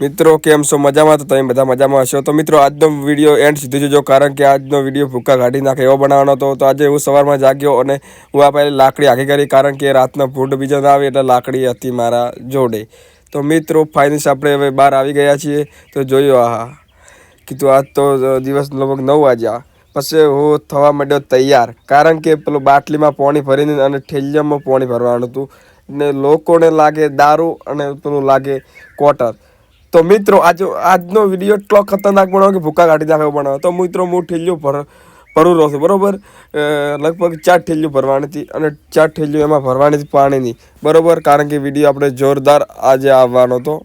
મિત્રો, કેમ છો? મજામાં? તો તમે બધા મજામાં હશો? તો મિત્રો, આજનો વીડિયો એન્ડ સુધી જોજો, કારણ કે આજનો વીડિયો ભૂકા કાઢી નાખે એવો બનાવવાનો હતો. તો આજે હું સવારમાં જાગ્યો અને હું આ પહેલાં લાકડી આખી કરી, કારણ કે રાતના ફૂડ બીજો ના આવે એટલે લાકડી હતી મારા જોડે. તો મિત્રો ફાઇનલ આપણે હવે બહાર આવી ગયા છીએ. તો જોયો આ, કીધું આજ તો દિવસ લગભગ નવ વાગ્યા. પછી હું થવા માંડ્યો તૈયાર, કારણ કે પેલું બાટલીમાં પાણી ભરીને અને ઠેલિયામાં પાણી ભરવાનું હતું. ને લોકોને લાગે દારૂ અને પેલું લાગે ક્વાર્ટર તો મિત્રો, આજ, આજનો વીડિયો એટલો ખતરનાક બન્યો કે ભૂકા કાઢી નાખ્યો બનાવો. તો મિત્રો, હું ઠેલિયો ભર, ભરું રહું છું, બરોબર? લગભગ ચાર ઠેલ્યું ભરવાની હતી અને ચાર ઠેલ્યું એમાં ભરવાની હતી પાણીની બરોબર? કારણ કે વીડિયો આપણે જોરદાર આજે આવવાનો હતો.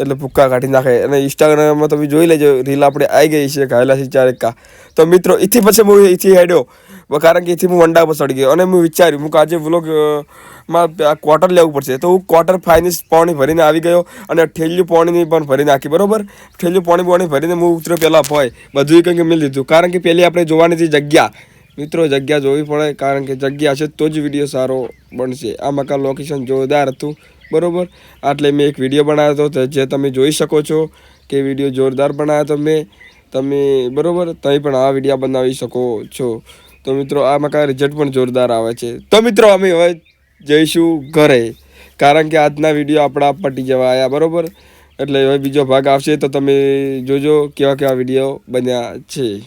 એટલે ભૂક્કા કાઢી નાખે. અને ઇન્સ્ટાગ્રામમાં તમે જોઈ લેજો રીલ આપણે આવી ગઈ છે ઘાયલા છે ચાર એકા તો મિત્રો એથી પછી હું એથી હેડ્યો. કારણ કે એથી હું વંડા પર ચડી ગયો અને હું વિચાર્યું હું આજે વ્લોગમાં ક્વાર્ટર લેવું પડશે. તો હું ક્વાર્ટર ફાઇનલ પાણી ભરીને આવી ગયો અને ઠેલ્યું પાણીની પણ ભરી નાખી, બરોબર? ઠેલ્યું પાણી પાણી ભરીને હું ઉતર્યો પહેલાં હોય બધું કંઈક મેં લીધું. કારણ કે પહેલી આપણે જોવાની હતી જગ્યા. મિત્રો, જગ્યા જોવી પડે, કારણ કે જગ્યા છે તો જ વીડિયો સારો બનશે. આ મકાન લોકેશન જોરદાર હતું, બરાબર? આટલે મેં એક વીડિયો બનાવ્યો હતો જે તમે જોઈ શકો છો કે વીડિયો જોરદાર બનાવ્યો તો મેં. તમે, બરાબર? તમે પણ આ વીડિયો બનાવી શકો છો. તો મિત્રો આ મકાન રિઝલ્ટ પણ જોરદાર આવે છે. તો મિત્રો અમે હવે જઈશું ઘરે. કારણ કે આજના વીડિયો આપણા પટી જવા આવ્યા બરાબર? એટલે હવે બીજો ભાગ આવશે તો તમે જોજો કેવા કેવા વીડિયો બન્યા છે.